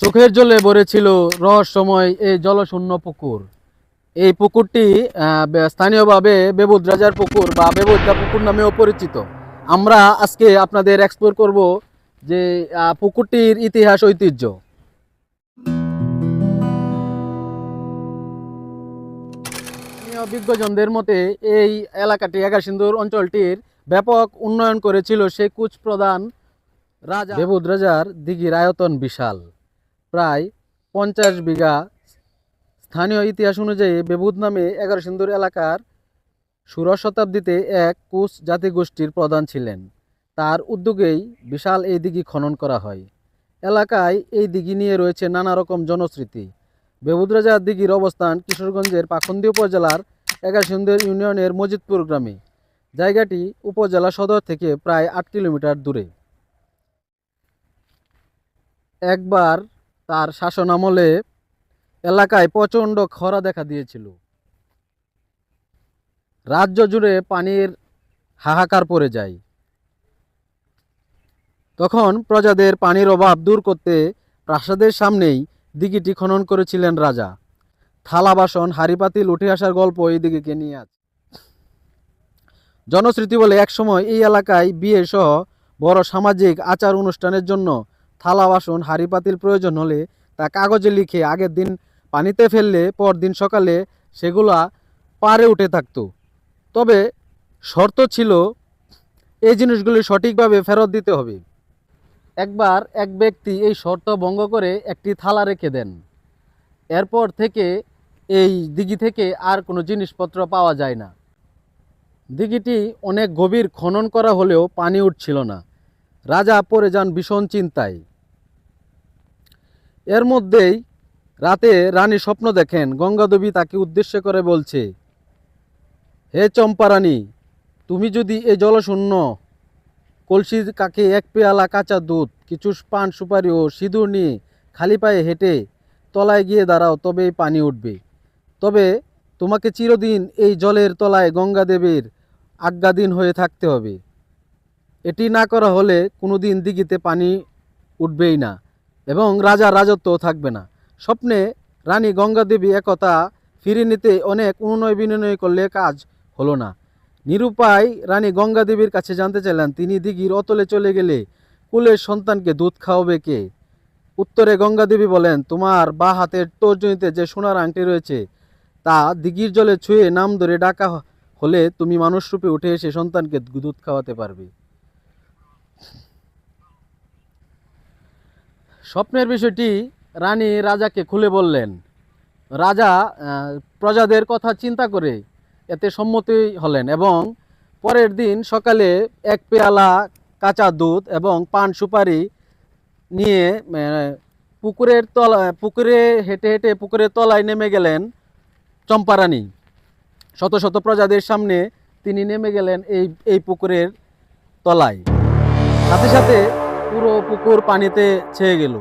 চোখের জলে ভরেছিল রহস্যময় এই জলশূন্য পুকুর। এই পুকুরটি স্থানীয়ভাবে বেবুদ রাজার পুকুর বা বেবুদ্দা পুকুর নামেও পরিচিত। আমরা আজকে আপনাদের এক্সপ্লোর করব যে পুকুরটির ইতিহাস, ঐতিহ্য। বিজ্ঞজনদের মতে, এই এলাকাটি এগারসিন্দুর অঞ্চলটির ব্যাপক উন্নয়ন করেছিল সেই কুচ প্রধান রাজা বেবুদ রাজার দিঘির আয়তন বিশাল। প্রায় পঞ্চাশ বিঘা। স্থানীয় ইতিহাস অনুযায়ী বেবুদ নামে এগারো সিন্দুর এলাকার ষোড়শ শতাব্দীতে এক কুচ জাতিগোষ্ঠীর প্রধান ছিলেন। তার উদ্যোগেই বিশাল এই দিঘি খনন করা হয়। এলাকায় এই দিঘি নিয়ে রয়েছে নানা রকম জনশ্রুতি বেবুদ রাজার দিঘির অবস্থান কিশোরগঞ্জের পাখন্দি উপজেলার এগারসিন্দুর ইউনিয়নের মজিদপুর গ্রামে। জায়গাটি উপজেলা সদর থেকে প্রায় আট কিলোমিটার দূরে। একবার তার শাসনামলে এলাকায় প্রচণ্ড খরা দেখা দিয়েছিল। রাজ্য জুড়ে পানির হাহাকার পড়ে যায়। তখন প্রজাদের পানির অভাব দূর করতে প্রাসাদের সামনেই দিঘিটি খনন করেছিলেন রাজা। থালা বাসন হাড়ি পাতিল উঠে আসার গল্প এই দিঘিকে নিয়ে আছে। জনশ্রুতি বলে একসময় এই এলাকায় বিয়ে সহ বড় সামাজিক আচার অনুষ্ঠানের জন্য থালা, বাসন, হাঁড়ি পাতিল প্রয়োজন হলে তা কাগজে লিখে আগের দিন পানিতে ফেললে পরদিন সকালে সেগুলা পারে উঠে থাকতো। তবে শর্ত ছিল এই জিনিসগুলি সঠিকভাবে ফেরত দিতে হবে। একবার এক ব্যক্তি এই শর্ত ভঙ্গ করে একটি থালা রেখে দেন। এরপর থেকে এই দিঘি থেকে আর কোনো জিনিসপত্র পাওয়া যায় না। দিঘিটি অনেক গভীর খনন করা হলেও পানি উঠছিল না। রাজা পড়ে যান ভীষণ চিন্তায়। এর মধ্যেই রাতে রানী স্বপ্ন দেখেন, গঙ্গাদেবী তাকে উদ্দেশ্য করে বলছে, হে চম্পারানী, তুমি যদি এ জলশূন্য, কলসি কাকে এক পেয়ালা কাঁচা দুধ, কিছু পান সুপারি ও সিঁদুর নিয়ে খালি পায়ে হেঁটে তলায় গিয়ে দাঁড়াও, তবেই পানি উঠবে। তবে তোমাকে চিরদিন এই জলের তলায় গঙ্গাদেবীর আজ্ঞাধীন হয়ে থাকতে হবে। এটি না করা হলে কোনোদিন দিঘিতে পানি উঠবেই না। এবং রাজার রাজত্বও থাকবে না। স্বপ্নে রানী গঙ্গাদেবী একতা ফিরে নিতে অনেক অনুনয় বিনয় করলে কাজ হলো না। নিরুপায় রানী গঙ্গাদেবীর কাছে জানতে চাইলেন, তিনি দিঘির অতলে চলে গেলে কুলের সন্তানকে দুধ খাওয়াবে কে? উত্তরে গঙ্গাদেবী বলেন, তোমার বা হাতের তর্জনীতে যে সোনার আংটি রয়েছে, তা দিঘির জলে ছুঁয়ে নাম ধরে ডাকা হলে তুমি মানুষরূপে উঠে এসে সন্তানকে দুধ খাওয়াতে পারবে। স্বপ্নের বিষয়টি রানী রাজাকে খুলে বললেন, রাজা প্রজাদের কথা চিন্তা করে এতে সম্মতি হলেন এবং পরের দিন সকালে এক পেয়ালা কাঁচা দুধ এবং পান সুপারি নিয়ে পুকুরের তলা, পুকুরে হেঁটে হেঁটে পুকুরের তলায় নেমে গেলেন চম্পারানী। শত শত প্রজাদের সামনে তিনি নেমে গেলেন এই এই পুকুরের তলায়। সাথে সাথে পুরো পুকুর পানিতে ছেয়ে গেল।